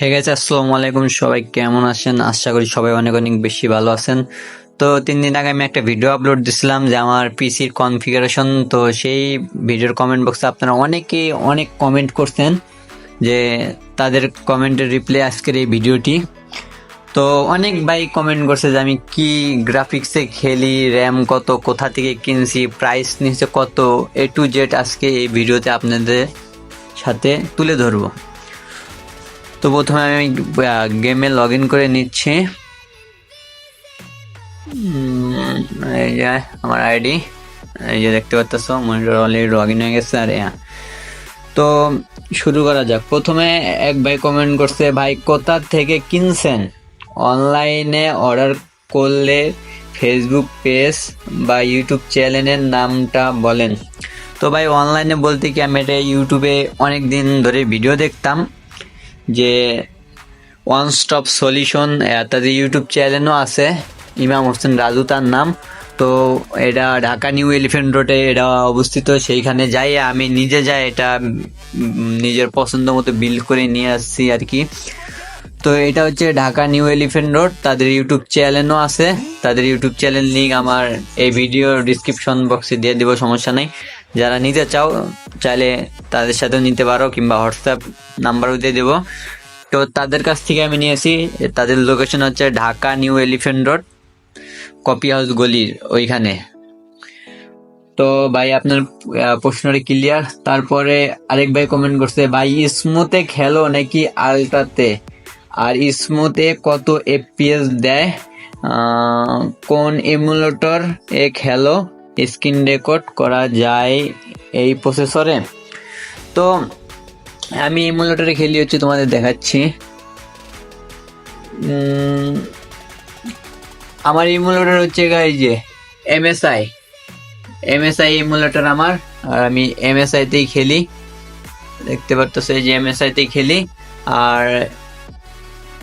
হে গেছে আসসালামু আলাইকুম। সবাই কেমন আছেন? আশা করি সবাই অনেক অনেক বেশি ভালো আছেন। তো তিন দিন আগে আমি একটা ভিডিও আপলোড দিছিলাম যে আমার পিসির কনফিগারেশন তো সেই ভিডিওর কমেন্ট বক্সে আপনারা অনেকেই অনেক কমেন্ট করছেন যে তাদের কমেন্টের রিপ্লাই আজকের এই ভিডিওটি তো অনেক ভাই কমেন্ট করছে যে আমি কি গ্রাফিক্সে খেলি র্যাম কত, কোথা থেকে কিনছি প্রাইস নিচে কত এ টু জেড আজকে এই ভিডিওতে আপনাদের সাথে তুলে ধরবো। তো প্রথমে আমি গেমে লগ ইন করে নিচ্ছি। এই যে আমার আইডি এই যে দেখতে পাচ্ছ মনিটর অলরেডি লগ ইন হয়ে গেছে, আর তো শুরু করা যাক। প্রথমে এক ভাই কমেন্ট করছে, ভাই, কোথা থেকে কিনছেন? অনলাইনে অর্ডার করলে ফেসবুক পেজ বা ইউটিউব চ্যানেলের নামটা বলেন। তো ভাই অনলাইনে বলতে কি, আমি এটা ইউটিউবে অনেক দিন ধরে ভিডিও দেখতাম। যে ওয়ান স্টপ সলিউশন তাদের ইউটিউব চ্যানেলও আছে। ইমাম হোসেন রাজু তার নাম। তো এটা ঢাকা নিউ এলিফেন্ট রোডে এটা অবস্থিত। সেইখানে যাই, আমি নিজে যাই এটা নিজের পছন্দ মতো বিল্ড করে নিয়ে আসছি আর কি। তো এটা হচ্ছে ঢাকা নিউ এলিফেন্ট রোড তাদের ইউটিউব চ্যানেলও আছে। তাদের ইউটিউব চ্যানেল লিঙ্ক আমার এই ভিডিও ডিসক্রিপশন বক্সে দিয়ে দেবো, সমস্যা নেই। যারা নিতে চাও, চাইলে তাদের সাথেও নিতে পারো কিংবা হোয়াটসঅ্যাপ নাম্বারও দিয়ে দেবো। তো তাদের কাছ থেকে আমি নিয়েছি, তাদের লোকেশন হচ্ছে Dhaka New Elephant Road copy house গলির ওইখানে। তো ভাই, আপনার প্রশ্নটা ক্লিয়ার তারপরে আরেক ভাই কমেন্ট করছে, ভাই, স্মুথে খেলো নাকি আলটাতে আর স্মুথে কত এফপিএস দেয়? কোন এমুলেটর এ খেলো? স্ক্রিন রেকর্ড করা যায় এই প্রসেসরে। তো আমি এমুলেটরে খেলি হচ্ছে তোমাদের দেখাচ্ছি। আমার ইমুলেটর হচ্ছে এই যে এমএসআই এমএসআই ইমুলেটর আমার, আর আমি এমএসআই তেই খেলি। দেখতে পারতো এই যে এমএসআই তেই খেলি। আর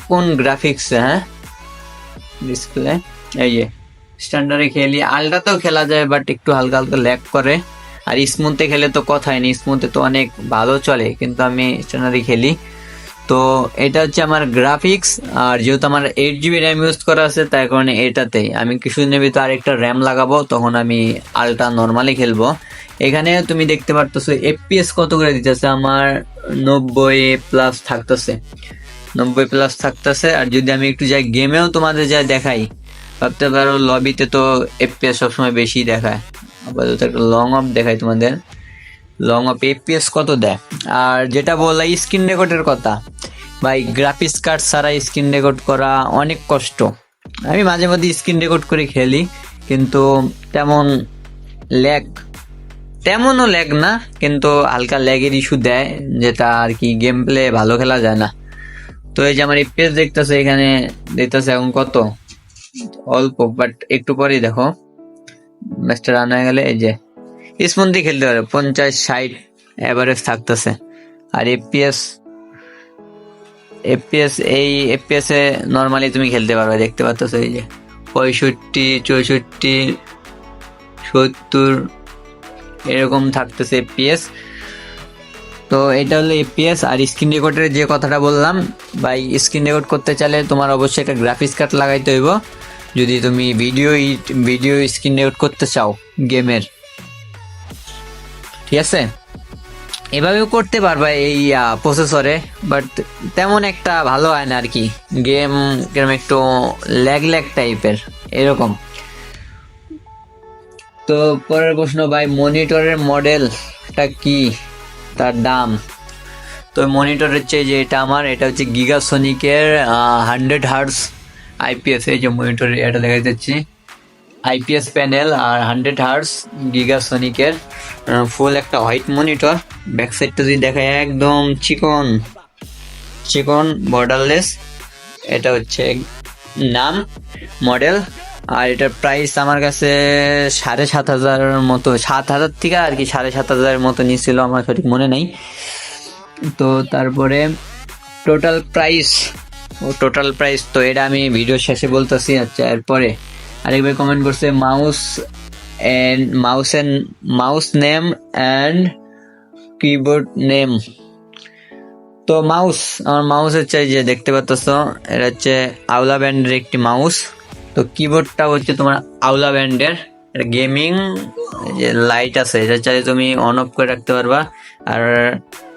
কোন গ্রাফিক্স হ্যাঁ? ডিসপ্লে এই যে। স্ট্যান্ডার্ডে খেলি আলটাতেও খেলা যায় বাট একটু হালকা হালকা ল্যাগ করে। আর স্মুথে খেলে তো কথাই নেই। স্মুথে তো অনেক ভালো চলে, কিন্তু আমি স্ট্যান্ডার্ডে খেলি। তো এটা হচ্ছে আমার গ্রাফিক্স আর যেহেতু আমার এইট জিবি র্যাম ইউজ করা আছে তাই কারণে এটাতেই। আমি কিছু কিছুদিনের ভিতরে আরেকটা র্যাম লাগাবো, তখন আমি আলটা নর্মালি খেলব। এখানে তুমি দেখতে পারতেছো এফপিএস কত করে দিতেছে? আমার নব্বই প্লাস থাকতেছে। নব্বই প্লাস থাকতেছে, আর যদি আমি একটু যাই গেমেও তোমাদের যা দেখাই ভাবতে পারো লবিতে তো এফপিএস সবসময় বেশি দেখায়। আপাতত একটা লং অফ দেখায় তোমাদের। লং অফ এফপিএস কত দেয়? আর যেটা বললা স্ক্রিন রেকর্ডের কথা। ভাই গ্রাফিক্স কার্ড ছাড়া স্ক্রিন রেকর্ড করা অনেক কষ্ট। আমি মাঝে মধ্যে স্ক্রিন রেকর্ড করে খেলি, কিন্তু তেমন ল্যাগ তেমনও ল্যাগ না, কিন্তু হালকা ল্যাগের ইস্যু দেয়, যেটা আর কি গেম প্লে ভালো খেলা যায় না। তো এই যে আমার এফপিএস দেখতেছে এখানে, দেখতেছে এখন কত? অল্প বাট একটু পরেই দেখো। ম্যাচটা রান হয়ে গেলে এই যে স্মুথলি খেলতে পারে, পঞ্চাশ, ষাট অ্যাভারেজ থাকতেছে। আর এফপিএস এফপিএস এই এফপিএস এ নর্মালি তুমি খেলতে পারবে, দেখতে পাচ্ছ এই যে। পঁয়ষট্টি, চৌষট্টি, সত্তর, এরকম থাকতেছে এফপিএস তো এটা হলো এফপিএস আর স্ক্রিন রেকর্ডের যে কথাটা বললাম বা স্ক্রিন রেকর্ড করতে চাইলে তোমার অবশ্যই একটা গ্রাফিক্স কার্ড লাগাইতে হইব। যদি তুমি ভিডিও ভিডিও স্ক্রিন রেকর্ড করতে চাও গেমের ঠিক আছে? এভাবেও করতে পারবা এই প্রসেসরে বাট তেমন একটা ভালো হয় না আর কি গেম গেম একটু ল্যাগ ল্যাগ টাইপের এরকম। তো পরের প্রশ্ন, ভাই মনিটরের মডেলটা কি? তার দাম। তো মনিটর হচ্ছে যে এটা আমার, এটা হচ্ছে গিগাসনিকের হান্ড্রেড হার্টস আইপিএস এই যে মনিটর এটা দেখা যাচ্ছে আইপিএস প্যানেল আর হান্ড্রেড হার্টস গিগাসনিকের ফুল একটা হোয়াইট মনিটর ব্যাক সাইডটা যদি দেখা যায় একদম চিকন। চিকন বর্ডারলেস এটা হচ্ছে নাম মডেল আর এটার প্রাইস আমার কাছে সাড়ে সাত হাজারের মতো, সাত হাজার থেকে আর কি সাড়ে সাত হাজারের মতো নিয়েছিল আমার সঠিক মনে নাই। তো তারপরে টোটাল প্রাইস ও টোটাল প্রাইস তো এটা আমি ভিডিও শেষে বলতেছি আচ্ছা এরপরে আরেকবার কমেন্ট করছে mouse and mouse and mouse name and keyboard name তো মাউস আমার মাউস হচ্ছে এই যে দেখতে পাচ্ছ এটা হচ্ছে আউলা ব্যান্ডের একটি মাউস তো কিবোর্ডটা হচ্ছে তোমার আউলা ব্যান্ডের গেমিং যে লাইট আছে এটা চাইলে তুমি অন অফ করে রাখতে পারবা। আর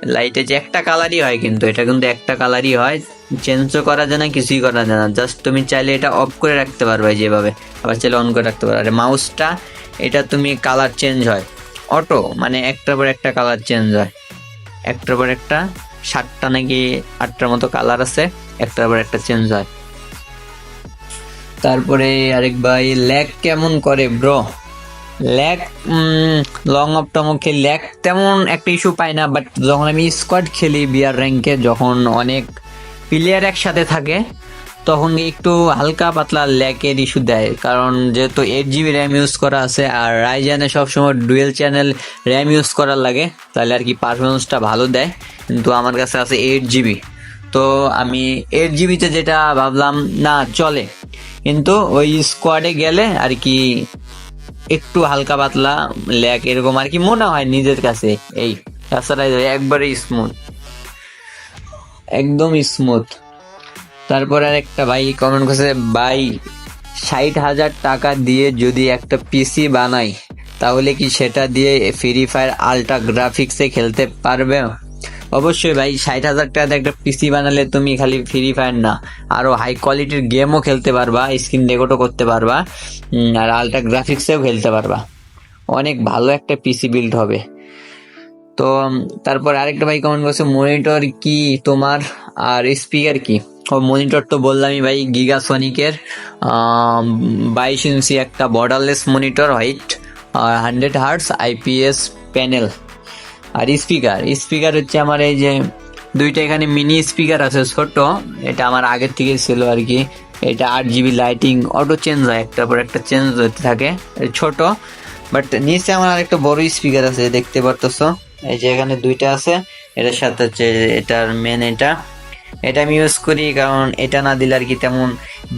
লাইটে যে একটা কালারই হয় কিন্তু, এটা কিন্তু একটা কালারই হয় চেঞ্জও করা যায় না, কিছুই করা যায় না। জাস্ট তুমি চাইলে এটা অফ করে রাখতে পারবে যেভাবে, আবার চাইলে অন করে রাখতে পারবে। আর মাউসটা এটা তুমি কালার চেঞ্জ হয়। অটো মানে একটার পর একটা কালার চেঞ্জ হয়। একটার পর একটা, সাতটা নাকি আটটার মতো কালার আছে, একটার পর একটা চেঞ্জ হয়। তারপরে আরেক ভাই ল্যাগ কেমন করে ব্রো? ল্যাগ লং অফ টমক খেলি। ল্যাগ তেমন একটা ইস্যু পাই না বাট যখন আমি স্কোয়াড খেলি বিয়ার র্যাঙ্কে যখন অনেক প্লেয়ার একসাথে থাকে, তখন একটু হালকা পাতলা ল্যাকের ইস্যু দেয়। কারণ যেহেতু এইট জিবি র্যাম ইউজ করা আছে, আর রাইজানে সবসময় ডুয়েল চ্যানেল র্যাম ইউজ করার লাগে, তাহলে আর কি পারফরমেন্সটা ভালো দেয়। কিন্তু আমার কাছে আছে এইট জিবি তো আমি এইট জিবিতে যেটা ভাবলাম, না, চলে। কিন্তু ওই স্কোয়াডে গেলে আর কি একটু হালকা পাতলা ল্যাক এরকম আর কি মনে হয় নিজের কাছে। এই তাছাড়া একবারে স্মুথ একদম স্মুথ তারপর আর একটা ভাই কমেন্ট করছে, ভাই, ষাট হাজার টাকা দিয়ে যদি একটা পিসি বানাই, তাহলে কি সেটা দিয়ে ফ্রি ফায়ার আলট্রা গ্রাফিক্সে খেলতে পারবে? অবশ্যই ভাই, ষাট হাজার টাকা দিয়ে একটা পিসি বানালে তুমি খালি ফ্রি ফায়ার না। আরও হাই কোয়ালিটির গেমও খেলতে পারবা স্ক্রিন রেকর্ডও করতে পারবা আর আলট্রা গ্রাফিক্সেও খেলতে পারবা। অনেক ভালো একটা পিসি বিল্ড হবে। তো তারপর আরেকটা ভাই কমেন্ট করছে মনিটর কি তোমার? আর স্পিকার কি? ও মনিটর তো বললামই ভাই গিগা গিগাসনিকের বাইশ ইঞ্চি একটা borderless monitor white hundred hertz IPS panel আর স্পিকার স্পিকার হচ্ছে আমার এই যে দুইটা এখানে মিনি স্পিকার আছে ছোট এটা আমার আগের থেকে ছিল আর কি। এটা আট জিবি লাইটিং অটো চেঞ্জ হয় একটার পর একটা চেঞ্জ হতে থাকে ছোট। বাট নিচে আমার আরেকটা বড় স্পিকার আছে, দেখতে পারতেছো? এই যে এখানে দুইটা আছে, এটার সাথে হচ্ছে এটার মেন এটা। এটা আমি ইউজ করি কারণ এটা না দিলে আর কি তেমন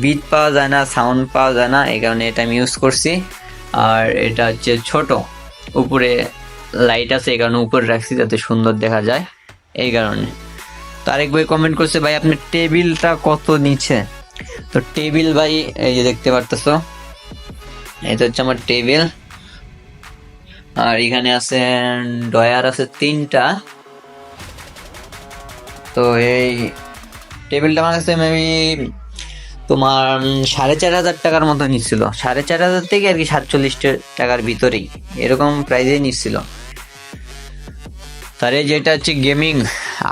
বিট পাওয়া যায় না সাউন্ড পাওয়া যায় না, এই কারণে এটা আমি ইউজ করছি। আর এটা হচ্ছে ছোট, উপরে লাইট আছে, এই কারণে উপরে রাখছি যাতে সুন্দর দেখা যায়, এই কারণে। তো আরেক ভাই কমেন্ট করছে, ভাই, আপনার টেবিলটা কত নিচে? তো টেবিল ভাই, এই যে দেখতে পারতেছো, এটা হচ্ছে আমার টেবিল। আর এখানে আছে ডয়ার আছে তিনটা। তো এই টেবিলটা আমার কাছে মেবি তোমার সাড়ে চার হাজার টাকার মতো নিচ্ছিল। সাড়ে চার হাজার থেকে আর কি সাতচল্লিশ টাকার ভিতরেই। এরকম প্রাইজেই নিচ্ছিল। তার যেটা হচ্ছে গেমিং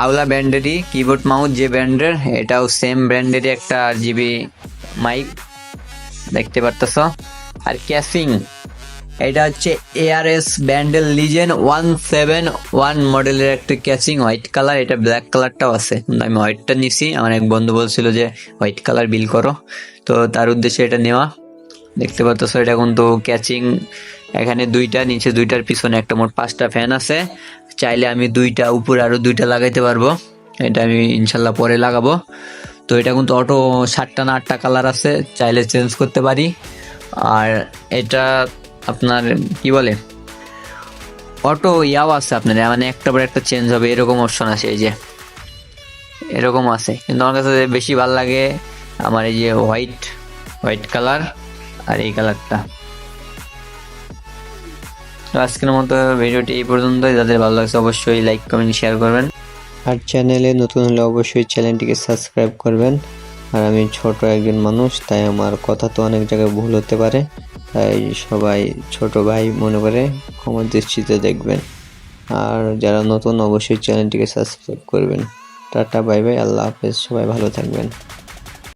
আওলা ব্র্যান্ডেরই কিবোর্ড মাউথ যে ব্র্যান্ডের, এটাও সেম ব্র্যান্ডেরই একটা আর জিবি মাইক দেখতে পারতেছ? আর ক্যাসিং এটা হচ্ছে এআরএস ব্যান্ডেল লিজেন ওয়ান সেভেন ওয়ান মডেলের একটা ক্যাচিং হোয়াইট কালার এটা ব্ল্যাক কালারটাও আছে। আমি হোয়াইটটা নিছি, আমার এক বন্ধু বলছিল যে হোয়াইট কালার বিল করো। তো তার উদ্দেশ্যে এটা নেওয়া। দেখতে পাচ্ছ এটা কিন্তু ক্যাচিং এখানে দুইটা, নিচে দুইটার পিছনে একটা, মোট পাঁচটা ফ্যান আছে। চাইলে আমি দুইটা, উপরে আরও দুইটা লাগাইতে পারব। এটা আমি ইনশাল্লাহ পরে লাগাবো। তো এটা কিন্তু অটো সাতটা না আটটা কালার আছে, চাইলে চেঞ্জ করতে পারি। আর এটা আপনার, কি বলে? অটো ইয়াও আছে আপনার মানে একটা পর একটা চেঞ্জ হবে, এরকম অপশন আছে এই যে। এরকম আছে। কিন্তু আমার কাছে বেশি ভালো লাগে আমার এই যে হোয়াইট হোয়াইট কালার আর এই কালারটা তো আজকের মতো ভিডিওটি এই পর্যন্তই। যাদের ভালো লাগছে অবশ্যই লাইক কমেন্ট শেয়ার করবেন। আর চ্যানেলে নতুন হলে অবশ্যই চ্যানেলটিকে সাবস্ক্রাইব করবেন। আর আমি ছোট একজন মানুষ, তাই আমার কথা তো অনেক জায়গায় ভুল হতে পারে। তাই সবাই ছোট ভাই মনে করে ক্ষমা দৃষ্টিতে দেখবেন। আর যারা নতুন, অবশ্যই চ্যানেলটিকে সাবস্ক্রাইব করবেন। টাটা বাই বাই আল্লাহ হাফেজ, সবাই ভালো থাকবেন।